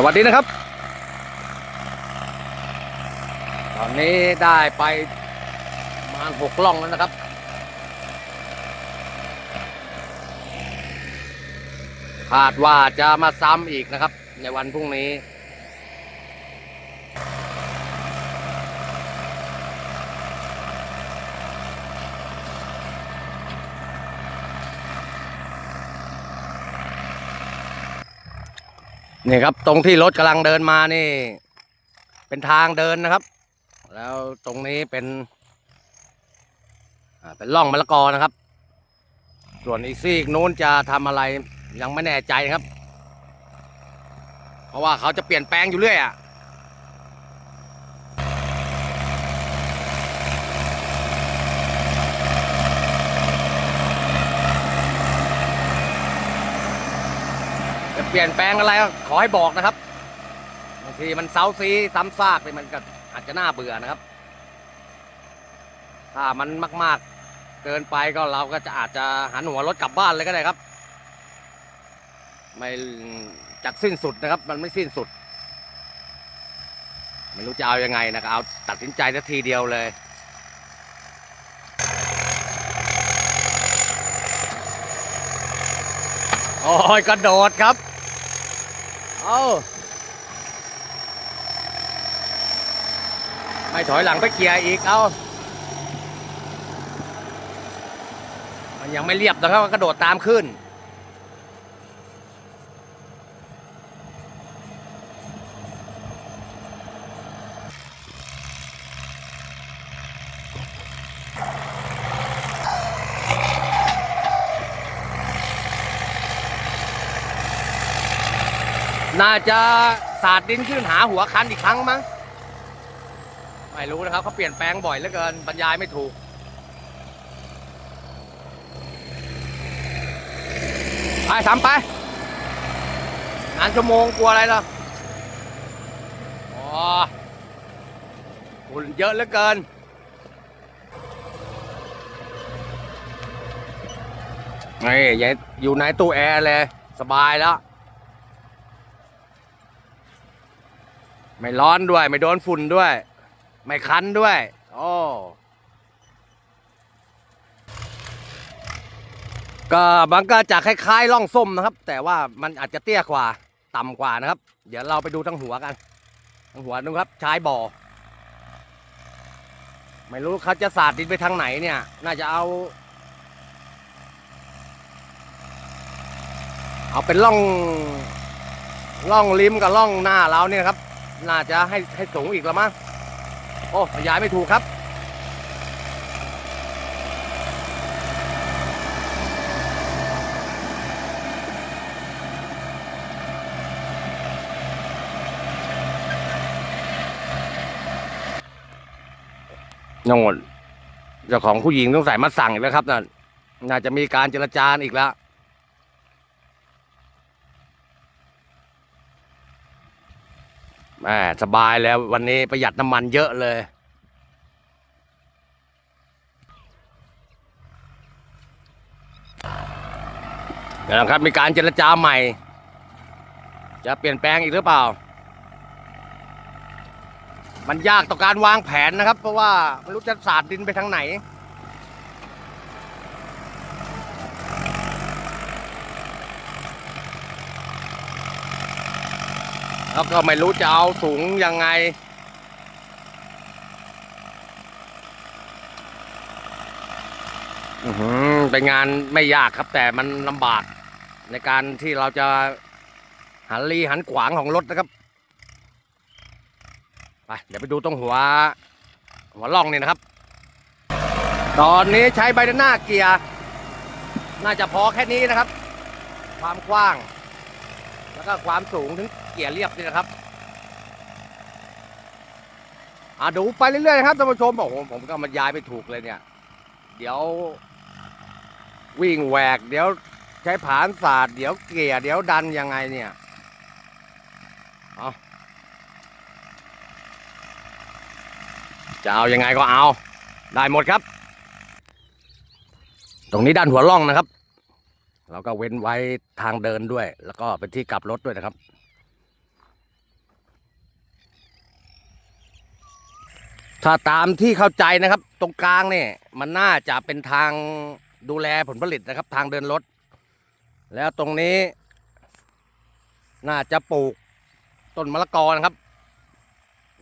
สวัสดีนะครับ ตอนนี้ได้ไปประมาณหกล่องแล้วนะครับ คาดว่าจะมาซ้ำอีกนะครับ ในวันพรุ่งนี้ นี่ครับ ตรงที่รถกำลังเดินมานี่ เป็นทางเดินนะครับ แล้วตรงนี้เป็นเป็นร่องมะละกอนะครับ ส่วนอีซีกนู้นจะทำอะไรยังไม่แน่ใจครับ เพราะว่าเขาจะเปลี่ยนแปลงอยู่เรื่อยอะ่ะ เปลี่ยนแปลงอะไรก็ขอให้บอกนะครับบางทีมันเซาซีซ้ำซากเลยมันก็อาจจะน่าเบื่อนะครับ ถ้ามันมาก ๆ เกินไปก็เราก็จะอาจจะหันหัวรถกลับบ้านเลยก็ได้ครับ ไม่จักสิ้นสุดนะครับ มันไม่สิ้นสุด ไม่รู้จะเอายังไงนะครับเอาตัดสินใจทัทีเดียวเลยโอ้ยกระโดดครับ เอาไม่ถอยหลังไปเกียร์อีกเอามันยังไม่เรียบนะครับกระโดดตามขึ้น น่าจะสาดดินขึ้นหาหัวคันอีกครั้งมั้ง ไม่รู้นะครับเขาเปลี่ยนแปลงบ่อยเหลือเกินบรรยายไม่ถูก ไปทำไปงานชั่วโมงกลัวอะไรล่ะอ๋อฝุ่นเยอะเหลือเกินนี่อย่าอยู่ในตู้แอร์เลย สบายแล้ว ไม่ร้อนด้วย ไม่โดนฝุ่นด้วย ไม่คันด้วยโอ้ก็มันก็จะคล้ายๆล่องส้มนะครับ แต่ว่ามันอาจจะเตี้ยกว่า ต่ำกว่านะครับ เดี๋ยวเราไปดูทั้งหัวกันทั้งหัวนึงครับชายบ่อ ไม่รู้เขาจะสาดดินไปทางไหนเนี่ย น่าจะเอา เอาเป็นล่องล่องริมกับล่องหน้าเราเนี่ยครับ น่าจะให้ให้สูงอีกแล้วมั้งโอ้ย้ายไม่ถูกครับ นงนเจ้าของผู้หญิงต้องใส่มาสั่งอีกแล้วครับนั่นน่าจะมีการเจรจาอีกแล้ว แม่สบายแล้ววันนี้ประหยัดน้ำมันเยอะเลยนะครับมีการเจรจาใหม่ จะเปลี่ยนแปลงอีกหรือเปล่า มันยากต่อการวางแผนนะครับ เพราะว่าไม่รู้จะสาดดินไปทางไหน แล้วก็ไม่รู้จะเอาสูงยังไง อือเป็นงานไม่ยากครับ แต่มันลำบากในการที่เราจะหันลีหันขวางของรถนะครับ ไป เดี๋ยวไปดูตรงหัว หัวล่องนี่นะครับ ตอนนี้ใช้ไบดาน่าเกียร์ น่าจะพอแค่นี้นะครับ ความกว้าง แล้วก็ความสูงถึง กียร์เรียบนี่นะครับอ่าดูไปเรื่อยๆนะครับท่านผู้ชมโอ้โหผมก็มันย้ายไปถูกเลยเนี่ย เดี๋ยว วิ่งแหวก เดี๋ยวใช้ผานศาสตร์เดี๋ยวเกียเดี๋ยวดันยังไงเนี่ยเอาจะเอายังไงก็เอา ได้หมดครับ ตรงนี้ด้านหัวล่องนะครับ เราก็เว้นไว้ทางเดินด้วย แล้วก็เป็นที่กลับรถด้วยนะครับ ถ้าตามที่เข้าใจนะครับ ตรงกลางเนี่ยมันน่าจะเป็นทางดูแลผลผลิตนะครับ ทางเดินรถ แล้วตรงนี้ น่าจะปลูกต้นมะละกอนะครับ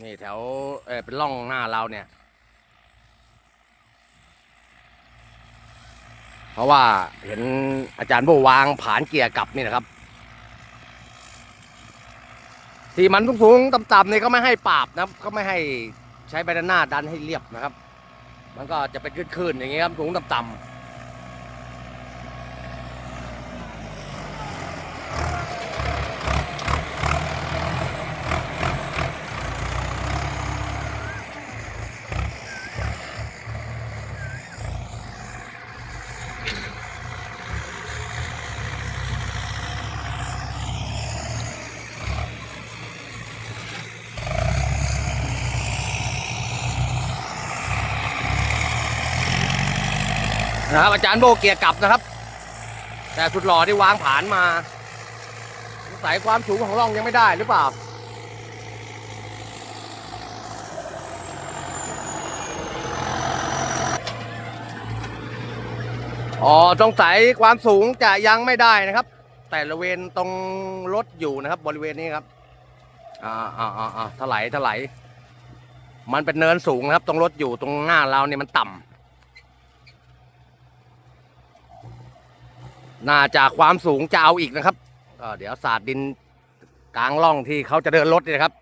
นี่แถวเออเป็นร่องหน้าเราเนี่ย เพราะว่าเห็นอาจารย์โบวางผานเกียร์กลับนี่นะครับที่มันสูงๆต่ำๆเนี่ยก็ไม่ให้ปราบนะครับก็ไม่ให้ ใช้ใบด้านหน้าดันให้เรียบนะครับ มันก็จะเป็นคลื่นๆอย่างเงี้ยครับสูงต่ำๆ นะครับอาจารย์โบเกียร์กลับนะครับ แต่สุดหล่อที่วางผานมาสงสัยความสูงของร่องยังไม่ได้หรือเปล่าอ๋อสงสัยความสูงจะยังไม่ได้นะครับ แต่ละเวนตรงรถอยู่นะครับ บริเวณนี้ครับอ่าอ่าอ่าอ่าถลายถลายมันเป็นเนินสูงนะครับ ตรงรถอยู่ตรงหน้าเราเนี่ยมันต่ำ น่าจะความสูงจะเอาอีกนะครับก็เดี๋ยวสาดดินกลางร่องที่เขาจะเดินรถนี่นะครับ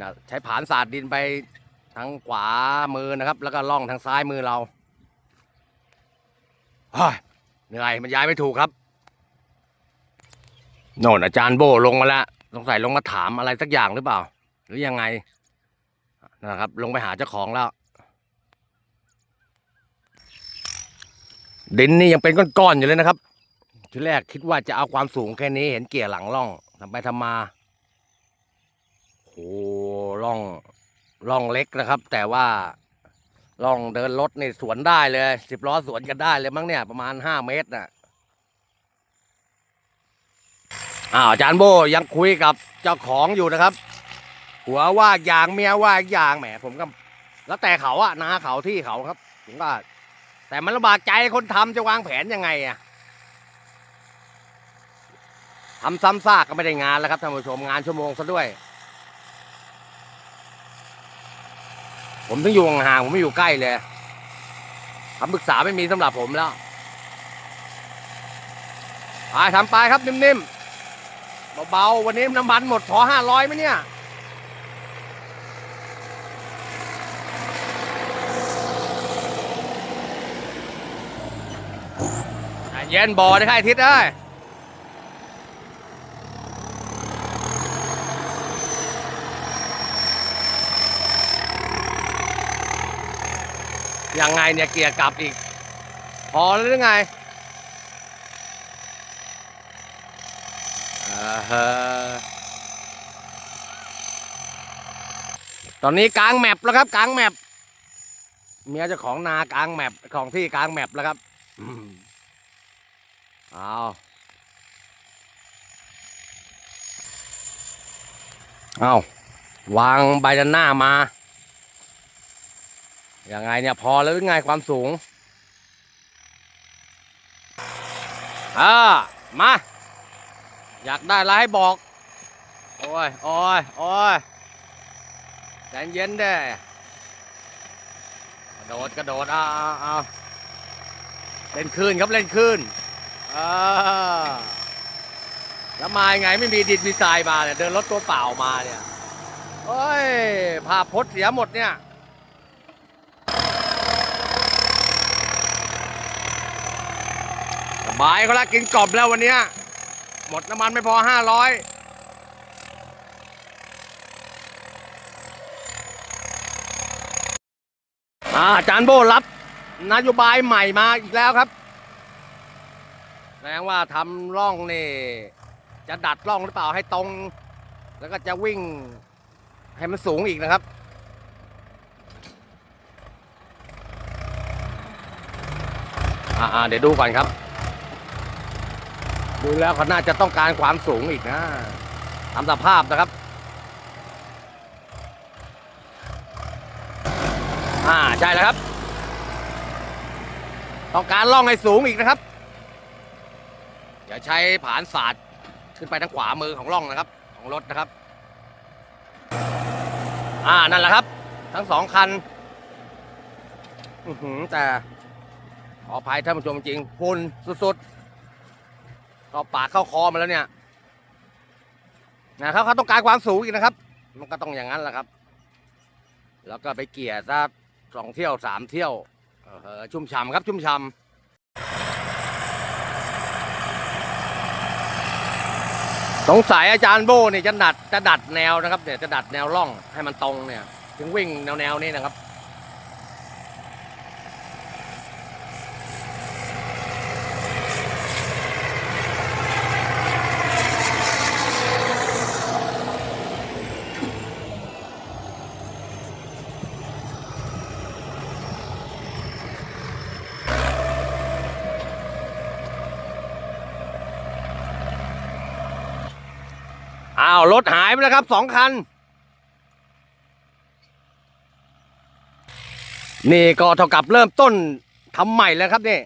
นะใช้ผานสาดดินไปทางขวามือนะครับ แล้วก็ร่องทางซ้ายมือเราเฮ้ยเหนื่อยมันย้ายไม่ถูกครับโน่นอาจารย์โบลงมาแล้วสงสัยลงมาถามอะไรสักอย่างหรือเปล่า หรือยังไงนะครับ ลงไปหาเจ้าของแล้ว ดินนี่ยังเป็นก้อนๆอยู่เลยนะครับทีแรกคิดว่าจะเอาความสูงแค่นี้เห็นเกียร์หลังล่องทำไปทำมาโอ้ล่องล่องเล็กนะครับ แต่ว่าล่องเดินรถนี่สวนได้เลยสิบล้อสวนกันได้เลยมั้งเนี่ยประมาณห้าเมตรน่ะอ้าวอาจารย์โบยังคุยกับเจ้าของอยู่นะครับ หัวว่าอย่างเมียว่าอย่างแหมผมก็แล้วแต่เขาอะนาเขาที่เขาครับผมก็ แต่มันลำบากใจคนทำจะวางแผนยังไงอะทำซ้ำซากก็ไม่ได้งานแล้วครับท่านผู้ชมงานชั่วโมงซะด้วย ผมต้องอยู่ห่างผมไม่อยู่ใกล้เลยคำปรึกษาไม่มีสำหรับผมแล้วไปทำไปครับนิ่มๆเบาๆวันนี้น้ำมันหมดพอห้าร้อยไหมเนี่ย เย็นบ่อได้ค่ะทิตย์เอ้ยังไงเนี่ยเกียร์กลับอีก พอแล้วหรือไงอ่าฮะตอนนี้กลางแมปแล้วครับกลางแมปเมียเจ้าของนากลางแมปของที่กลางแมปแล้วครับ เอาเอาวางใบด้านหน้ามายังไงเนี่ยพอแล้วหรือไงความสูงอ่ามา อยากได้อะไรให้บอก โอ้ยโอ้ยโอ้ยใจเย็นเด้กระโดดกระโดดเอาเอาเอาเล่นคลื่นครับเล่นคลื่น อ่าแล้วมาไงไม่มีดินมีทรายมาเนี่ยเดินรถตัวเปล่ามาเนี่ยโอ้ยภาพพจน์เสียหมดเนี่ยสบายเขาละกินกรอบแล้ววันนี้หมดน้ำมันไม่พอห้าร้อยอาจารย์โบรับนโยบายใหม่มาอีกแล้วครับ แสดงว่าทำร่องนี่ จะดัดร่องหรือเปล่าให้ตรง แล้วก็จะวิ่งให้มันสูงอีกนะครับอ่าเดี๋ยวดูก่อนครับ ดูแล้วเขาน่าจะต้องการความสูงอีกนะตามสภาพนะครับ อ่าใช่แล้วครับ ต้องการล่องให้สูงอีกนะครับ อย่าใช้ผานศาสตร์ขึ้นไปทางขวามือของล่องนะครับ ของรถนะครับ อ่านั่นแหละครับ ทั้งสองคันอือหือแต่ขออภัยท่านผู้ชมจริงพุ่นสุดๆก็ปากเข้าคอมาแล้วเนี่ยนะครับเขาต้องการความสูงอีกนะครับ มันก็ต้องอย่างนั้นแหละครับ แล้วก็ไปเกี่ยซะสองเที่ยวสามเที่ยวเออชุ่มฉ่ำครับชุ่มฉ่ำ สงสัยอาจารย์โบนี่จะดัดจะดัดแนวนะครับเนี่ยจะดัดแนวร่องให้มันตรงเนี่ย ถึงวิ่งแนวแนวนี้นะครับาวรถหายไปแล้วครับสองคัน นี่ก็เท่ากับเริ่มต้นทำใหม่แล้วครับนี่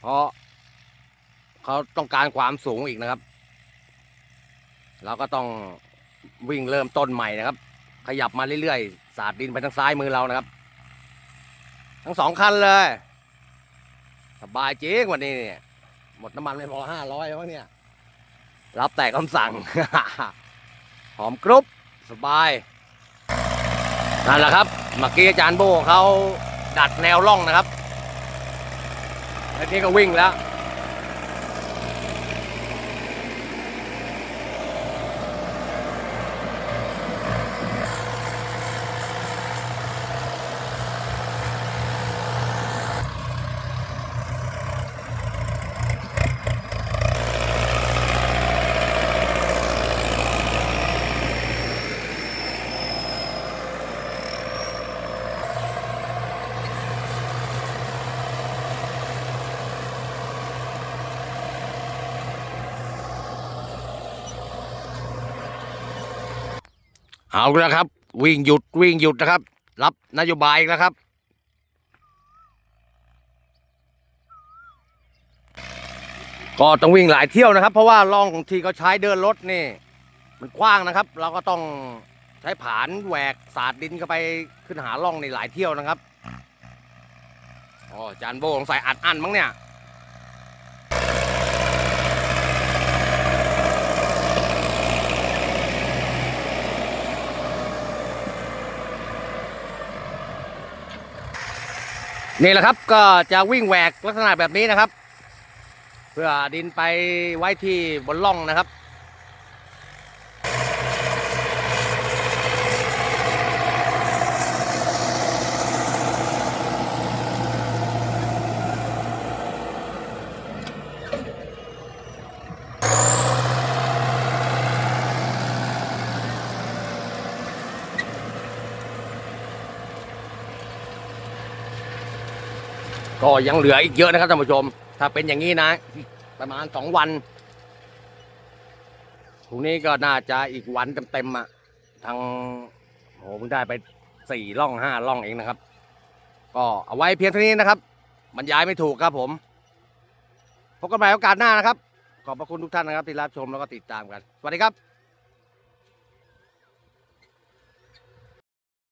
เพราะเขาต้องการความสูงอีกนะครับ เราก็ต้องวิ่งเริ่มต้นใหม่นะครับ ขยับมาเรื่อยๆ สาดดินไปทางซ้ายมือเรานะครับ ทั้งสองคันเลย สบายเจริงวันนี้เนี่ย หมดน้ำมันไม่พอห้าร้อยแล้วเนี่ย รับแต่คำสั่ง หอมกรุบสบายนั่นแหละครับเมื่อกี้อาจารย์โบเขาดัดแนวร่องนะครับแล้วนี่ก็วิ่งแล้ว เอาแล้วครับ วิ่งหยุดวิ่งหยุดนะครับ รับนโยบายแล้วครับ ก็ต้องวิ่งหลายเที่ยวนะครับ เพราะว่าล่องที่เขาใช้เดินรถนี่ มันกว้างนะครับ เราก็ต้องใช้ผานแหวกสาดดินเข้าไปขึ้นหาล่องในหลายเที่ยวนะครับอ๋อจานโบสงสัยอัดอั้นมั้งเนี่ย นี่แหละครับก็จะวิ่งแหวกลักษณะแบบนี้นะครับ เพื่อดินไปไว้ที่บนล่องนะครับ ก็ยังเหลืออีกเยอะนะครับท่านผู้ชม ถ้าเป็นอย่างนี้นะ ประมาณสองวันพรุ่งนี้ก็น่าจะอีกวันเต็มๆอะทางโหเพิ่งได้ไปสี่ล่องห้าล่องเองนะครับ ก็เอาไว้เพียงเท่านี้นะครับบรรยายไม่ถูกครับผมพบกันใหม่โอกาสหน้านะครับ ขอบพระคุณทุกท่านนะครับที่รับชมแล้วก็ติดตามกัน สวัสดีครับ